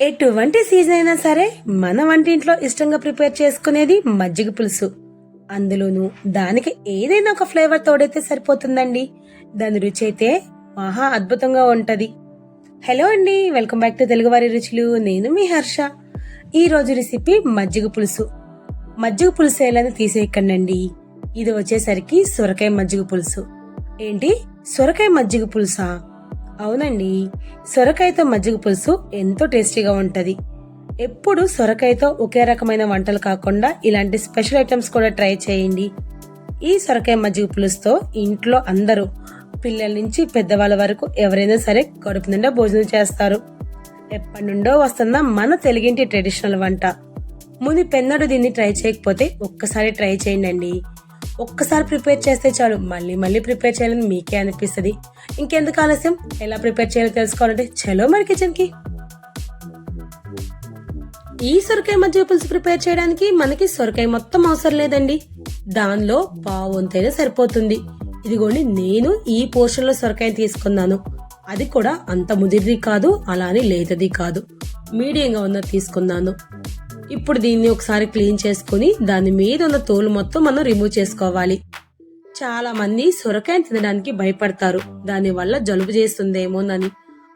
ఎటువంటి సీజన్ అయినా సరే మన వంటింట్లో ఇష్టంగా ప్రిపేర్ చేసుకునేది మజ్జిగ పులుసు. అందులోనూ దానికి ఏదైనా ఒక ఫ్లేవర్ తోడైతే సరిపోతుందండి. దాని రుచి అయితే మహా అద్భుతంగా ఉంటది. హలో అండి వెల్కమ్ బ్యాక్ టు తెలుగువారి రుచులు. నేను మీ హర్ష. ఈ రోజు రెసిపీ మజ్జిగ పులుసు. మజ్జిగ పులుసు ఎలా తీసేయకండి ఇది వచ్చేసరికి సొరకాయ మజ్జిగ పులుసు. ఏంటి? సొరకాయ మజ్జిగ పులుసా? అవునండి. సొరకాయతో మజ్జిగ పులుసు ఎంతో టేస్టీగా ఉంటది. ఎప్పుడు సొరకాయతో ఒకే రకమైన వంటలు కాకుండా ఇలాంటి స్పెషల్ ఐటమ్స్ కూడా ట్రై చేయండి. ఈ సొరకాయ మజ్జిగ పులుసుతో ఇంట్లో అందరూ పిల్లల నుంచి పెద్దవాళ్ళ వరకు ఎవరైనా సరే కడుపు నిండా భోజనం చేస్తారు. ఎప్పటి నుండో వస్తున్న మన తెలుగింటి ట్రెడిషనల్ వంట. ముందు పెన్నడు దీన్ని ట్రై చేయకపోతే ఒక్కసారి ట్రై చేయండి అండి ఒక్కసారి ప్రిపేర్ చేస్తే చాలు. మళ్ళీ మళ్ళీ ప్రిపేర్ చేయాలని మీకే అనిపిస్తుంది. ఇంకెందుకు ఆలస్యం? ఎలా ప్రిపేర్ చేయాలో తెలుసుకోవాలంటే చలో మరి కిచెన్కి. ఈ సొరకాయ మధ్య పులుసు ప్రిపేర్ చేయడానికి మనకి సొరకాయ మొత్తం అవసరం లేదండి. దానిలో పావంతైనా సరిపోతుంది. ఇదిగోండి నేను ఈ పోర్షన్లో సొరకాయ తీసుకున్నాను. అది కూడా అంత ముదిరిది కాదు అలానే లేతది కాదు. మీడియంగా ఉన్నది తీసుకున్నాను. ఇప్పుడు దీన్ని ఒకసారి క్లీన్ చేసుకుని దాని మీద ఉన్న తోలు మొత్తం మనం రిమూవ్ చేసుకోవాలి. చాలా మంది సొరకాయ తినడానికి భయపడతారు. దాని వల్ల జలుబు చేస్తుందేమోనని.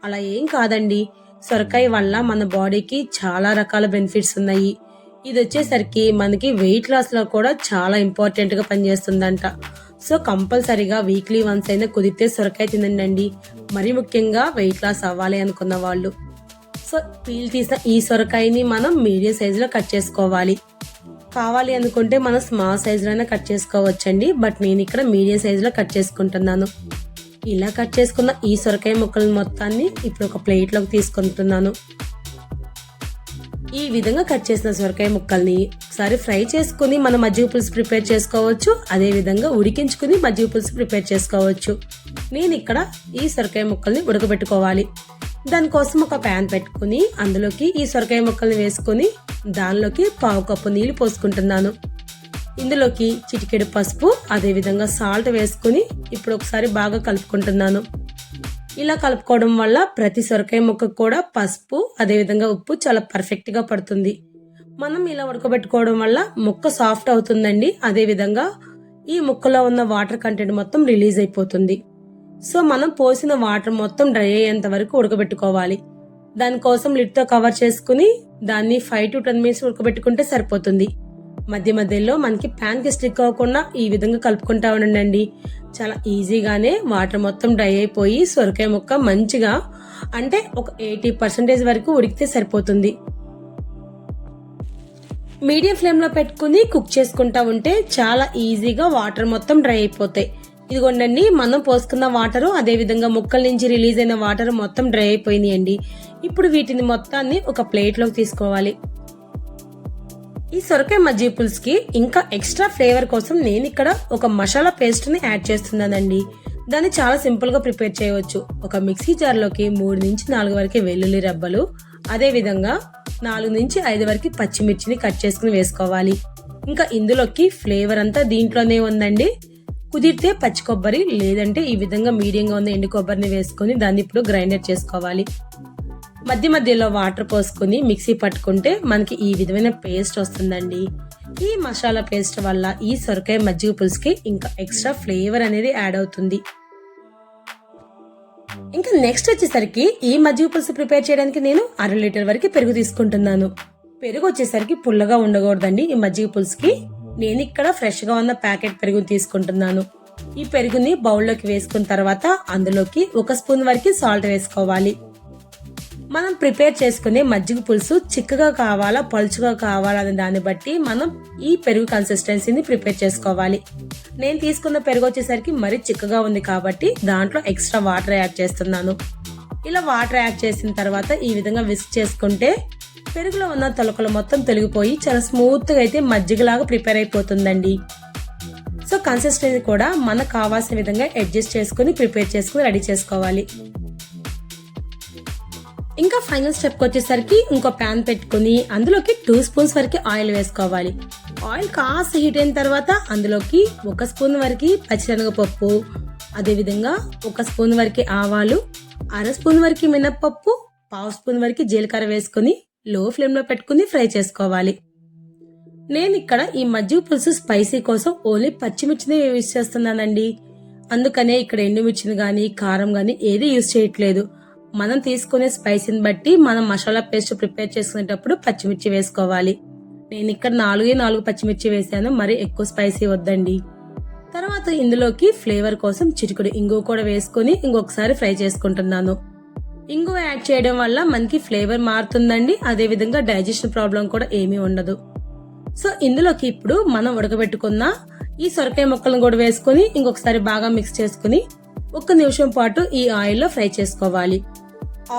అలా ఏం కాదండి. సొరకాయ వల్ల మన బాడీకి చాలా రకాల బెనిఫిట్స్ ఉన్నాయి. ఇది వచ్చేసరికి మనకి వెయిట్ లాస్లో కూడా చాలా ఇంపార్టెంట్గా పనిచేస్తుందంట. సో కంపల్సరీగా వీక్లీ వన్స్ అయినా కుదిరితే సొరకాయ తినండి. మరి ముఖ్యంగా వెయిట్ లాస్ అవ్వాలి అనుకున్న వాళ్ళు. సో పీల్ తీసిన ఈ సొరకాయని మనం మీడియం సైజులో కట్ చేసుకోవాలి. కావాలి అనుకుంటే మనం స్మాల్ సైజులోనే కట్ చేసుకోవచ్చండి. బట్ నేను ఇక్కడ మీడియం సైజులో కట్ చేసుకుంటున్నాను. ఇలా కట్ చేసుకున్న ఈ సొరకాయ ముక్కల మొత్తాన్ని ఇప్పుడు ఒక ప్లేట్లోకి తీసుకుంటున్నాను. ఈ విధంగా కట్ చేసిన సొరకాయ ముక్కల్ని ఒకసారి ఫ్రై చేసుకుని మనం మజ్జిగ పులుసు ప్రిపేర్ చేసుకోవచ్చు. అదే విధంగా ఉడికించుకుని మజ్జిగ పులుసు ప్రిపేర్ చేసుకోవచ్చు. నేను ఇక్కడ ఈ సొరకాయ ముక్కల్ని ఉడకబెట్టుకోవాలి. దానికోసం ఒక ప్యాన్ పెట్టుకుని అందులోకి ఈ సొరకాయ ముక్కల్ని వేసుకుని దానిలోకి పావు కప్పు నీళ్ళు పోసుకుంటున్నాను. ఇందులోకి చిటికెడు పసుపు అదేవిధంగా సాల్ట్ వేసుకుని ఇప్పుడు ఒకసారి బాగా కలుపుకుంటున్నాను. ఇలా కలుపుకోవడం వల్ల ప్రతి సొరకాయ ముక్కకు కూడా పసుపు అదే విధంగా ఉప్పు చాలా పర్ఫెక్ట్గా పడుతుంది. మనం ఇలా ఉడకబెట్టుకోవడం వల్ల ముక్క సాఫ్ట్ అవుతుందండి. అదేవిధంగా ఈ ముక్కలో ఉన్న వాటర్ కంటెంట్ మొత్తం రిలీజ్ అయిపోతుంది. సో మనం పోసిన వాటర్ మొత్తం డ్రై అయ్యేంత వరకు ఉడకబెట్టుకోవాలి. దానికోసం లిడ్తో కవర్ చేసుకుని దాన్ని ఫైవ్ టు టెన్ మినిట్స్ ఉడకబెట్టుకుంటే సరిపోతుంది. మధ్య మధ్యలో మనకి ప్యాన్కి స్టిక్ అవ్వకుండా ఈ విధంగా కలుపుకుంటా ఉండండి. చాలా ఈజీగానే వాటర్ మొత్తం డ్రై అయిపోయి సొరకాయ ముక్క మంచిగా అంటే ఒక ఎయిటీ పర్సెంటేజ్ వరకు ఉడికితే సరిపోతుంది. మీడియం ఫ్లేమ్లో పెట్టుకుని కుక్ చేసుకుంటా ఉంటే చాలా ఈజీగా వాటర్ మొత్తం డ్రై అయిపోతాయి. ఇదిగోండి మనం పోసుకున్న వాటర్ అదే విధంగా ముక్కల నుంచి రిలీజ్ అయిన వాటర్ మొత్తం డ్రై అయిపోయింది అండి. ఇప్పుడు వీటిని మొత్తాన్ని ఒక ప్లేట్లోకి తీసుకోవాలి. ఈ సొరకాయ మజ్జిగ పులుసుకి ఇంకా ఎక్స్ట్రా ఫ్లేవర్ కోసం నేను ఇక్కడ ఒక మసాలా పేస్ట్ని యాడ్ చేస్తున్నానండి. దాన్ని చాలా సింపుల్గా ప్రిపేర్ చేయవచ్చు. ఒక మిక్సీ జార్లోకి మూడు నుంచి నాలుగు వరకు వెల్లుల్లి రెబ్బలు అదే విధంగా నాలుగు నుంచి ఐదు వరకు పచ్చిమిర్చిని కట్ చేసుకుని వేసుకోవాలి. ఇంకా ఇందులోకి ఫ్లేవర్ అంతా దీంట్లోనే ఉందండి. కుదిరితే పచ్చి కొబ్బరి లేదంటే ఈ విధంగా మీడియంగా ఉన్న ఎండు కొబ్బరిని వేసుకొని దాన్ని ఇప్పుడు గ్రైండర్ చేసుకోవాలి. మధ్య మధ్యలో వాటర్ పోసుకుని మిక్సీ పట్టుకుంటే మనకి ఈ విధమైన పేస్ట్ వస్తుందండి. ఈ మసాలా పేస్ట్ వల్ల ఈ సొరకాయ మజ్జిగ పులుసుకి ఇంకా ఎక్స్ట్రా ఫ్లేవర్ అనేది యాడ్ అవుతుంది. ఇంకా నెక్స్ట్ వచ్చేసరికి ఈ మజ్జిగ పులుసు ప్రిపేర్ చేయడానికి నేను అర లీటర్ వరకు పెరుగు తీసుకుంటున్నాను. పెరుగు వచ్చేసరికి పుల్లగా ఉండకూడదండి ఈ మజ్జిగ పులుసుకి. నేను ఇక్కడ ఫ్రెష్గా ఉన్న ప్యాకెట్ పెరుగుని తీసుకుంటున్నాను. ఈ పెరుగుని బౌల్లోకి వేసుకున్న తర్వాత అందులోకి ఒక స్పూన్ వరకు సాల్ట్ వేసుకోవాలి. మనం ప్రిపేర్ చేసుకునే మజ్జిగ పులుసు చిక్కగా కావాలా పలుచుగా కావాలా అనే దాన్ని బట్టి మనం ఈ పెరుగు కన్సిస్టెన్సీని ప్రిపేర్ చేసుకోవాలి. నేను తీసుకున్న పెరుగు వచ్చేసరికి మరీ చిక్కగా ఉంది కాబట్టి దాంట్లో ఎక్స్ట్రా వాటర్ యాడ్ చేస్తున్నాను. ఇలా వాటర్ యాడ్ చేసిన తర్వాత ఈ విధంగా విస్క్ చేసుకుంటే పెరుగులో ఉన్న తొలకలు మొత్తం తొలగిపోయి చాలా స్మూత్గా అయితే మజ్జిగలాగా ప్రిపేర్ అయిపోతుందండి. సో కన్సిస్టెన్సీ కూడా మనకు కావాల్సిన విధంగా అడ్జస్ట్ చేసుకుని ప్రిపేర్ చేసుకుని రెడీ చేసుకోవాలి. ఇంకా ఫైనల్ స్టెప్కి వచ్చేసరికి ఇంకో ప్యాన్ పెట్టుకుని అందులోకి టూ స్పూన్స్ వరకు ఆయిల్ వేసుకోవాలి. ఆయిల్ కాస్త హీట్ అయిన తర్వాత అందులోకి ఒక స్పూన్ వరకు పచ్చిశనగపప్పు అదేవిధంగా ఒక స్పూన్ వరకు ఆవాలు అర స్పూన్ వరకు మినప్పప్పు పావు స్పూన్ వరకు జీలకర్ర వేసుకుని లో ఫ్లేమ్లో పెట్టుకుని ఫ్రై చేసుకోవాలి. నేను ఇక్కడ ఈ మజ్జిగ పులుసు స్పైసీ కోసం ఓన్లీ పచ్చిమిర్చిని యూజ్ చేస్తున్నానండి. అందుకనే ఇక్కడ ఎండుమిర్చిని కానీ కారం కానీ ఏది యూజ్ చేయట్లేదు. మనం తీసుకునే స్పైసీని బట్టి మనం మసాలా పేస్ట్ ప్రిపేర్ చేసుకునేటప్పుడు పచ్చిమిర్చి వేసుకోవాలి. నేను ఇక్కడ నాలుగే నాలుగు పచ్చిమిర్చి వేసాను మరి ఎక్కువ స్పైసీ వద్దండి. తర్వాత ఇందులోకి ఫ్లేవర్ కోసం చిటికుడు ఇంగువ కూడా వేసుకొని ఇంకొకసారి ఫ్రై చేసుకుంటున్నాను. ఇంగువ యాడ్ చేయడం వల్ల మనకి ఫ్లేవర్ మారుతుందండి. అదే విధంగా డైజెషన్ ప్రాబ్లం కూడా ఏమీ ఉండదు. సో ఇందులోకి ఇప్పుడు మనం ఉడకబెట్టుకున్న ఈ సొరకాయ ముక్కలను కూడా వేసుకొని ఇంకొకసారి బాగా మిక్స్ చేసుకుని ఒక్క నిమిషం పాటు ఈ ఆయిల్లో ఫ్రై చేసుకోవాలి.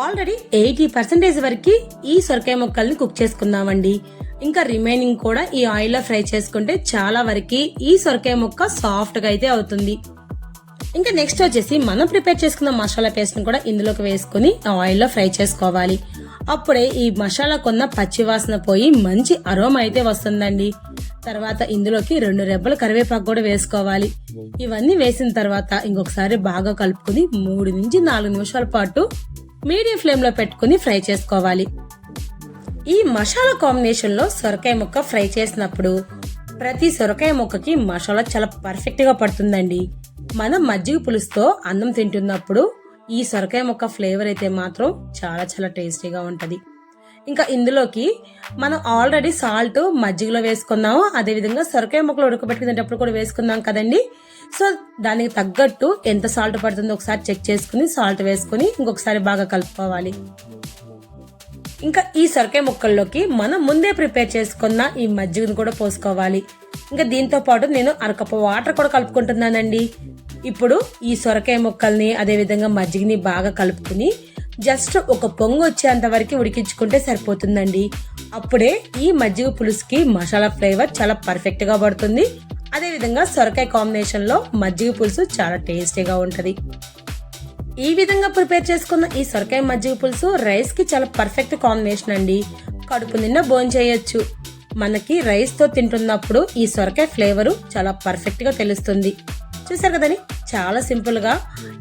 ఆల్రెడీ ఎయిటీ పర్సెంటేజ్ వరకు ఈ సొరకాయ ముక్కల్ని కుక్ చేసుకుందామండి. ఇంకా రిమైనింగ్ కూడా ఈ ఆయిల్లో ఫ్రై చేసుకుంటే చాలా వరకు ఈ సొరకాయ ముక్క సాఫ్ట్గా అయితే అవుతుంది. ఇంకా నెక్స్ట్ వచ్చేసి మనం ప్రిపేర్ చేసుకున్న మసాలా పేస్ట్ని కూడా ఇందులోకి వేసుకుని ఆయిల్లో ఫ్రై చేసుకోవాలి. అప్పుడే ఈ మసాలా కొన్న పచ్చి వాసన పోయి మంచి అరోమ అయితే వస్తుందండి. తర్వాత ఇందులోకి రెండు రెబ్బల కరివేపాకు కూడా వేసుకోవాలి. ఇవన్నీ వేసిన తర్వాత ఇంకొకసారి బాగా కలుపుకుని మూడు నుంచి నాలుగు నిమిషాల పాటు మీడియం ఫ్లేమ్లో పెట్టుకుని ఫ్రై చేసుకోవాలి. ఈ మసాలా కాంబినేషన్లో సొరకాయ ముక్క ఫ్రై చేసినప్పుడు ప్రతి సొరకాయ ముక్కకి మసాలా చాలా పర్ఫెక్ట్గా పడుతుందండి. మనం మజ్జిగ పులుసుతో అన్నం తింటున్నప్పుడు ఈ సొరకాయ ముక్క ఫ్లేవర్ అయితే మాత్రం చాలా చాలా టేస్టీగా ఉంటుంది. ఇంకా ఇందులోకి మనం ఆల్రెడీ సాల్ట్ మజ్జిగలో వేసుకున్నాము. అదేవిధంగా సొరకాయ ముక్కలు ఉడకబెట్టుకునేటప్పుడు కూడా వేసుకున్నాం కదండి. సో దానికి తగ్గట్టు ఎంత సాల్ట్ పడుతుందో ఒకసారి చెక్ చేసుకుని సాల్ట్ వేసుకుని ఇంకొకసారి బాగా కలుపుకోవాలి. ఇంకా ఈ సొరకాయ ముక్కల్లోకి మనం ముందే ప్రిపేర్ చేసుకున్న ఈ మజ్జిగను కూడా పోసుకోవాలి. ఇంకా దీంతో పాటు నేను అరకప్పు వాటర్ కూడా కలుపుకుంటున్నానండి. ఇప్పుడు ఈ సొరకాయ ముక్కల్ని అదేవిధంగా మజ్జిగని బాగా కలుపుకుని జస్ట్ ఒక పొంగు వచ్చేంత వరకు ఉడికించుకుంటే సరిపోతుందండి. అప్పుడే ఈ మజ్జిగ పులుసుకి మసాలా ఫ్లేవర్ చాలా పర్ఫెక్ట్గా పడుతుంది. అదేవిధంగా సొరకాయ కాంబినేషన్లో మజ్జిగ పులుసు చాలా టేస్టీగా ఉంటుంది. ఈ విధంగా ప్రిపేర్ చేసుకున్న ఈ సొరకాయ మజ్జిగ పులుసు రైస్కి చాలా పర్ఫెక్ట్ కాంబినేషన్ అండి. కడుపు నిండా బోన్ చేయొచ్చు. మనకి రైస్తో తింటున్నప్పుడు ఈ సొరకాయ ఫ్లేవరు చాలా పర్ఫెక్ట్గా తెలుస్తుంది. చూసారు కదండి? చాలా సింపుల్గా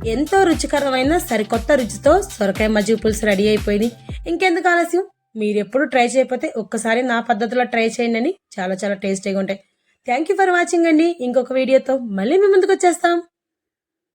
ఎంతో రుచికరమైన సరికొత్త రుచితో సొరకాయ మజ్జిగ పులుసు రెడీ అయిపోయింది. ఇంకెందుకు ఆలస్యం? మీరు ఎప్పుడు ట్రై చేయకపోతే ఒక్కసారి నా పద్ధతిలో ట్రై చేయండి అని చాలా చాలా టేస్టీగా ఉంటాయి. థ్యాంక్ యూ ఫర్ వాచింగ్ అండి. ఇంకొక వీడియోతో మళ్ళీ మీ ముందుకు వచ్చేస్తాం.